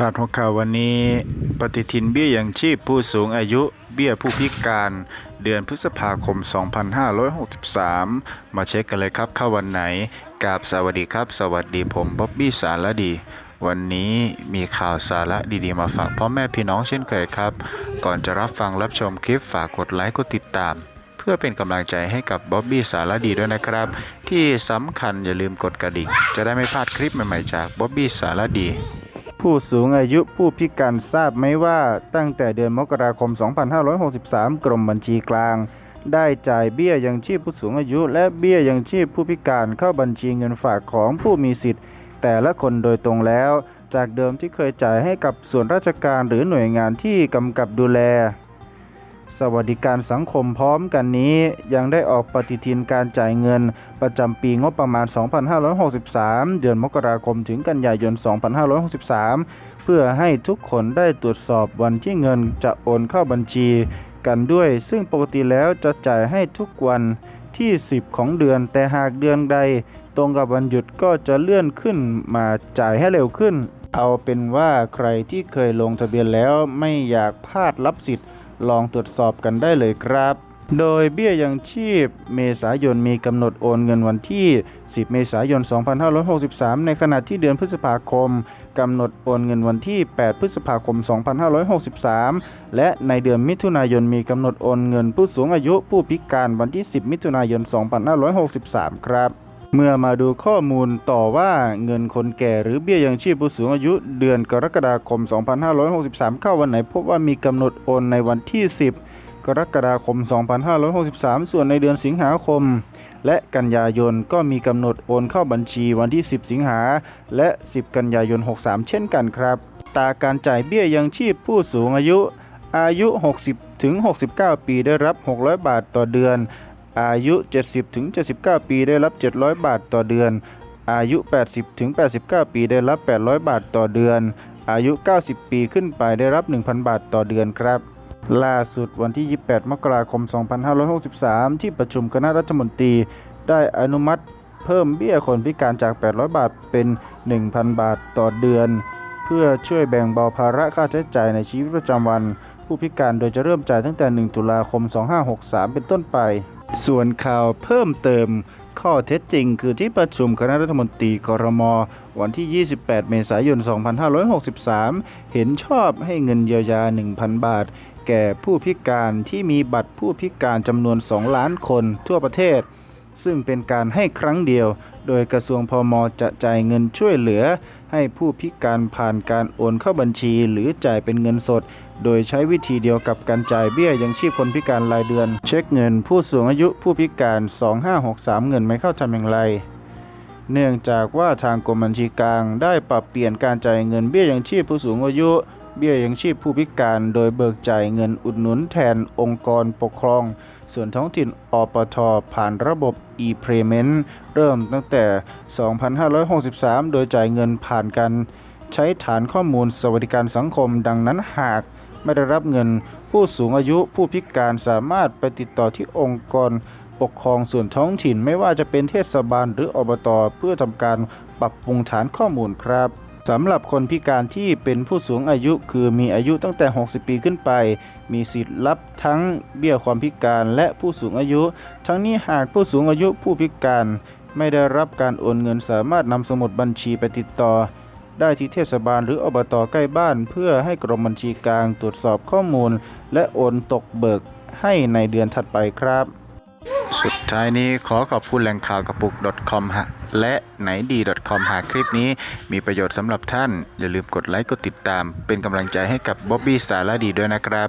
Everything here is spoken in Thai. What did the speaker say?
พาดหัวข่าววันนี้ ปฏิทินเบี้ยยังชีพผู้สูงอายุเบี้ยผู้พิการเดือนพฤษภาคม 2563 มาเช็คกันเลยครับเข้าวันไหนกราบสวัสดีครับ สวัสดีผมบ๊อบบี้สารดี วันนี้มีข่าวสาระดีๆมาฝากพ่อแม่พี่น้องเช่นเคยครับ ก่อนจะรับฟังรับชมคลิปฝากกดไลค์กดติดตามเพื่อเป็นกำลังใจให้กับบ๊อบบี้สารดีด้วยนะครับ ที่สำคัญอย่าลืมกดกระดิ่งจะได้ไม่พลาดคลิปใหม่ๆจากบ๊อบบี้สารดี ผู้สูงอายุผู้พิการทราบไหมว่าตั้งแต่เดือนมกราคม 2563 กรมบัญชีกลาง ได้จ่ายเบี้ยยังชีพผู้สูงอายุ และเบี้ยยังชีพผู้พิการเข้าบัญชีเงินฝากของผู้มีสิทธิ์ แต่ละคนโดยตรงแล้ว จากเดิมที่เคยจ่ายให้กับส่วนราชการหรือหน่วยงานที่กำกับดูแล สวัสดิการสังคมพร้อมกันนี้ยังได้ออกปฏิทินการจ่ายเงิน ประจำปีงบประมาณ 2563 เดือนมกราคมถึงกันยายน 2563 เพื่อให้ทุกคนได้ตรวจสอบวันที่เงินจะโอนเข้าบัญชีกันด้วย ซึ่งปกติแล้วจะจ่ายให้ทุกวันที่ 10 ของเดือน แต่หากเดือนใด ตรงกับวันหยุดก็จะเลื่อนขึ้นมาจ่ายให้เร็วขึ้น เอาเป็นว่าใครที่เคยลงทะเบียนแล้วไม่อยากพลาดรับสิทธิ์ ลองตรวจสอบกันได้เลยครับ โดยเบี้ยยังชีพเมษายนมีกำหนดโอนเงินวันที่ 10 เมษายน 2563 ในขณะที่เดือนพฤษภาคมกำหนดโอนเงินวันที่ 8 พฤษภาคม 2563 และในเดือนมิถุนายนมีกำหนดโอนเงินผู้สูงอายุผู้พิการวันที่ 10 มิถุนายน 2563 ครับ เมื่อมาดูข้อมูลต่อว่าเงินคนแก่หรือเบี้ยยังชีพผู้สูงอายุเดือนกรกฎาคม 2563 เข้าวันไหน พบว่ามีกำหนดโอนในวันที่ 10 กรกฎาคม 2563 ส่วนในเดือนสิงหาคม และกันยายนก็มีกำหนดโอนเข้าบัญชีวันที่ 10 สิงหาและ 10 กันยายน 63 เช่นกันครับ ตาการจ่ายเบี้ยยังชีพผู้สูงอายุอายุ 60 ถึง 69 ปีได้รับ 600 บาทต่อเดือน อายุ 70ถึง79 ปีได้รับ 700 บาทต่อเดือน อายุ 80ถึง89 ปีได้รับ 800 บาทต่อเดือน อายุ 90 ปีขึ้นไปได้รับ 1,000 บาทต่อเดือนครับล่าสุดวันที่ 28 มกราคม 2563 ที่ประชุมคณะรัฐมนตรี ได้อนุมัติเพิ่มเบี้ยคนพิการจาก 800 บาทเป็น 1,000 บาทต่อเดือน เพื่อช่วยแบ่งเบาภาระค่าใช้จ่ายในชีวิตประจำวัน ผู้พิการโดยจะเริ่มจ่ายตั้งแต่ 1 ตุลาคม 2563 เป็นต้นไป ส่วนข่าวเพิ่มเติมข้อเท็จจริง คือที่ประชุมคณะรัฐมนตรีกรม วันที่ 28 เมษายน 2563 เห็นชอบให้เงินเยียวยา 1,000 บาท แก่ผู้พิการที่มีบัตรผู้พิการจำนวน 2 ล้านคนทั่วประเทศ ซึ่งเป็นการให้ครั้งเดียว โดยกระทรวงพมจะจ่ายเงินช่วยเหลือ ให้ผู้พิการผ่านการโอนเข้าบัญชีหรือจ่ายเป็นเงินสด โดยใช้วิธีเดียวกับการจ่ายเบี้ยยังชีพคนพิการรายเดือน เช็คเงินผู้สูงอายุผู้พิการ 2563 เงินไม่เข้าทำอย่างไร เนื่องจากว่าทางกรมบัญชีกลางได้ปรับเปลี่ยนการจ่ายเงินเบี้ยยังชีพผู้สูงอายุเบี้ยยังชีพผู้พิการโดยเบิกจ่ายเงินอุดหนุนแทนองค์กรปกครอง ส่วนท้องถิ่นอปท ผ่านระบบ e-payment เริ่มตั้งแต่ 2563 โดยจ่ายเงินผ่านการใช้ฐานข้อมูลสวัสดิการสังคมดังนั้นหาก ไม่ได้รับเงิน ผู้สูงอายุผู้พิการสามารถไปติดต่อที่องค์กรปกครองส่วนท้องถิ่นไม่ว่าจะเป็นเทศบาลหรืออบตเพื่อทำการปรับปรุงฐานข้อมูลครับสำหรับคนพิการที่เป็นผู้สูงอายุคือมีอายุตั้งแต่ 60 ปีขึ้นไป มีสิทธิ์รับทั้งเบี้ยความพิการและผู้สูงอายุ ทั้งนี้หากผู้สูงอายุผู้พิการ ไม่ได้รับการโอนเงินสามารถนำสมุดบัญชีไปติดต่อ ได้ที่เทศบาลหรืออบตใกล้บ้าน เพื่อให้กรมบัญชีกลางตรวจสอบข้อมูล และโอนตกเบิกให้ในเดือนถัดไปครับ สุดท้ายนี้ขอขอบคุณแหล่งข่าวกระปุก .com ฮะและไหนดี .com หากคลิปนี้มีประโยชน์สำหรับท่าน อย่าลืมกดไลค์กดติดตาม เป็นกำลังใจให้กับบ๊อบบี้สารดีด้วยนะครับ